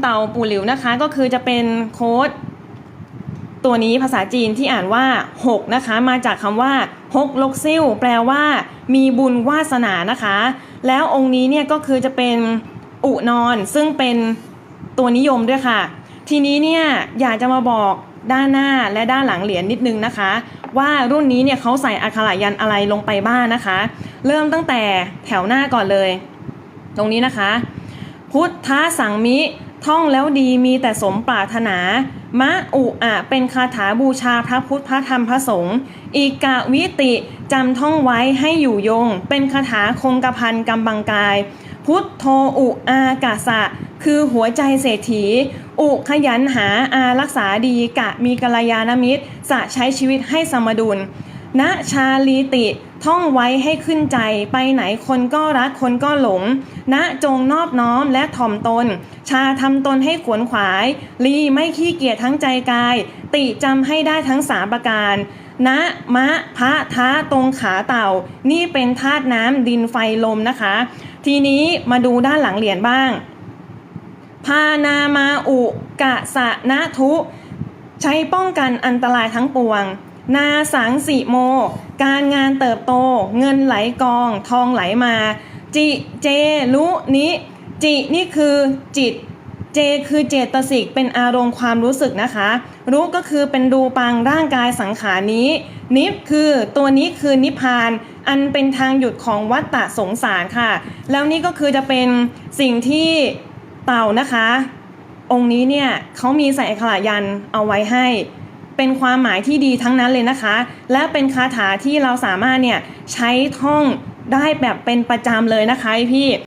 เต่าปู่หลิวนะคะก็คือจะเป็นโค้ดตัวนี้ภาษาจีนที่อ่านว่า 6 นะคะ มาจากคำว่าฮกลกซิ่วแปลว่า มีบุญวาสนานะคะ แล้วองค์นี้เนี่ยก็คือจะเป็นอุนอนซึ่งเป็นตัวนิยมด้วยค่ะ ทีนี้เนี่ยอยากจะมาบอกด้านหน้าและด้านหลังเหรียญนิดนึงนะคะ ว่ารุ่นนี้เนี่ยเขาใส่อักขระยันอะไรลงไปบ้างนะคะ เริ่มตั้งแต่แถวหน้าก่อนเลย ตรงนี้นะคะ พุทธสังมิ ท่องแล้วดีมีแต่สมปรารถนา มะอุอะเป็นคาถาบูชาพระพุทธพระธรรมพระสงฆ์อีกะวิติจำท่องไว้ให้อยู่ยง เป็นคาถาคงกระพันกำบังกาย พุทโธอุอากาสะ คือหัวใจเศรษฐี อุขยันหาอารักษาดีกะมีกัลยาณมิตร สะใช้ชีวิตให้สมดุล ณชาลีติท่องไว้ให้ขึ้นใจไปไหนคนก็รักคนก็หลง ณจงนอบน้อมและถ่อมตน ชาทำตนให้ขวนขวาย ลีไม่ขี้เกียจทั้งใจกาย ติจำให้ได้ทั้งสามประการณมะพระท้าตรงขาเต่า นี่เป็นธาตุน้ำดินไฟลมนะคะ ทีนี้มาดูด้านหลังเหรียญบ้าง พานามาอุกะสะนะทุ ใช้ป้องกันอันตรายทั้งปวง นาสังสิโม การงานเติบโต เงินไหลกอง ทองไหลมา จิเจลุนิจินี่คือจิต เจคือเจตสิกเป็นอารมณ์ความรู้สึกนะคะ รู้ก็คือเป็นดูปังร่างกายสังขารนี้ นิพคือตัวนี้คือนิพพาน อันเป็นทางหยุดของวัฏฏะสงสารค่ะ แล้วนี่ก็คือจะเป็นสิ่งที่เต่านะคะ องค์นี้เนี่ยเขามีใส่อัขระยันเอาไว้ให้ เป็นความหมายที่ดีทั้งนั้นเลยนะคะ และเป็นคาถาที่เราสามารถเนี่ยใช้ท่องได้แบบเป็นประจำเลยนะคะพี่